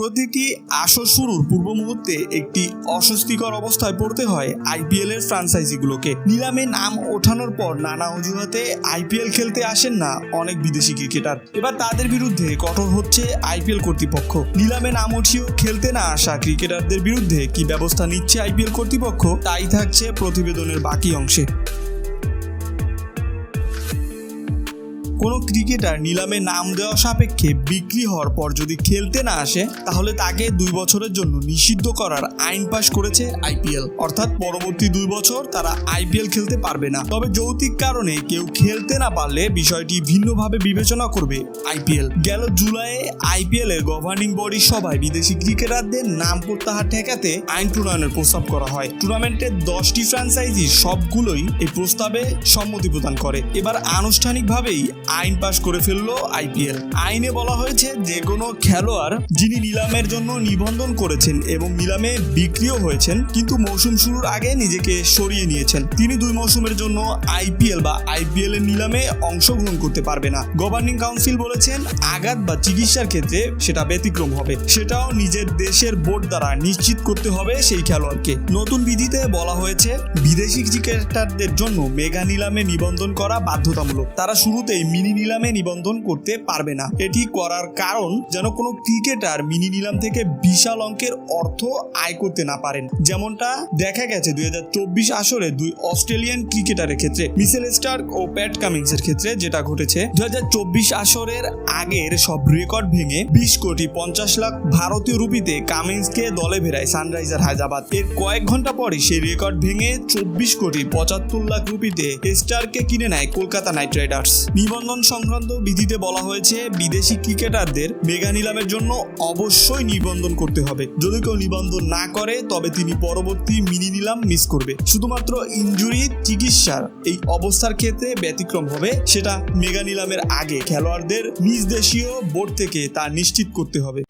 প্রতিটি আসর শুরুর পূর্ব মুহূর্তে একটি অস্বস্তিকর অবস্থায় পড়তে হয় আইপিএল এর ফ্রাঞ্চাইজিগুলোকে। নিলামে নাম ওঠানোর পর নানা অজুহাতে আইপিএল খেলতে আসেন না অনেক বিদেশি ক্রিকেটার। এবার তাদের বিরুদ্ধে কঠোর হচ্ছে আইপিএল কর্তৃপক্ষ। নিলামে নাম উঠিয়েও খেলতে না আসা ক্রিকেটারদের বিরুদ্ধে কি ব্যবস্থা নিচ্ছে আইপিএল কর্তৃপক্ষ? তাই থাকছে প্রতিবেদনের বাকি অংশে। কোনো ক্রিকেটার নিলামে নাম দেওয়া সাপেক্ষে বিক্রি হওয়ার পর যদি খেলতে না আসে, তাহলে তাকে দুই বছরের জন্য নিষিদ্ধ করার আইন পাশ করেছে আইপিএল। অর্থাৎ পরবর্তী দুই বছর তারা আইপিএল খেলতে পারবে না। তবে যৌতিক কারণে কেউ খেলতে না পারলে বিষয়টি ভিন্নভাবে বিবেচনা করবে আইপিএল। গেল জুলাইয়ে আইপিএল এর গভর্নিং বডি সভায় বিদেশি ক্রিকেটারদের নাম প্রত্যাহার ঠেকাতে আইন প্রণয়নের প্রস্তাব করা হয়। টুর্নামেন্টের দশটি ফ্র্যাঞ্চাইজি সবগুলোই এই প্রস্তাবে সম্মতি প্রদান করে। এবার আনুষ্ঠানিকভাবেই আইন পাশ করে ফেলল আইপিএল। আইনে বলা হয়েছে যে কোনো খেলোয়াড় যিনি নিলামের জন্য নিবন্ধন করেছেন এবং নিলামে বিক্রিও হয়েছেন, কিন্তু মৌসুম শুরুর আগে নিজেকে সরিয়ে নিয়েছেন। তিনি দুই মৌসুমের জন্য আইপিএল বা আইপিএল এর নিলামে অংশগ্রহণ করতে পারবে না। গভর্নিং কাউন্সিল বলেছেন আঘাত বা চিকিৎসার ক্ষেত্রে সেটা ব্যতিক্রম হবে। সেটাও নিজের দেশের বোর্ড দ্বারা নিশ্চিত করতে হবে সেই খেলোয়াড়কে। নতুন বিধিতে বলা হয়েছে, বিদেশি ক্রিকেটারদের জন্য মেগা নিলামে নিবন্ধন করা বাধ্যতামূলক। তারা শুরুতেই মিনি নিলামে নিবন্ধন করতে পারবে না। এটি করার কারণ যেন কোনো ক্রিকেটার মিনি নিলাম থেকে বিশাল অঙ্কের অর্থ আয় করতে না পারেন। যেমনটা দেখা গেছে দুই চব্বিশ আসরে দুই অস্ট্রেলিয়ান ক্রিকেটারের ক্ষেত্রে, মিসেল স্টার্ক ও প্যাট কামিংস এর ক্ষেত্রে যেটা ঘটেছে, দুই চব্বিশ আসরের আগের সব রেকর্ড ভেঙে বিশ কোটি পঞ্চাশ লাখ ভারতীয় রুপিতে কামিংসকে দলে ভেরায় সানরাইজার হায়দ্রাবাদ। এর কয়েক ঘণ্টা পরে সেই রেকর্ড ভেঙে চব্বিশ কোটি পঁচাত্তর লাখ রুপিতে স্টারকে কিনে নেয় কলকাতা নাইট রাইডার্স। নিবন্ধন সংক্রান্ত বিধিতে বলা হয়েছে, বিদেশি ক্রিকেটারদের মেগা নিলামের জন্য অবশ্যই নিবন্ধন করতে হবে। যদি কেউ নিবন্ধন না করে, তবে তিনি পরবর্তী মিনি নিলাম মিস করবে। শুধুমাত্র ইঞ্জুরি চিকিৎসার এই অবস্থার ক্ষেত্রে ব্যতিক্রম হবে, সেটা মেগা নিলামের আগে খেলোয়াড়দের নিজ দেশীয় বোর্ড থেকে তা নিশ্চিত করতে হবে।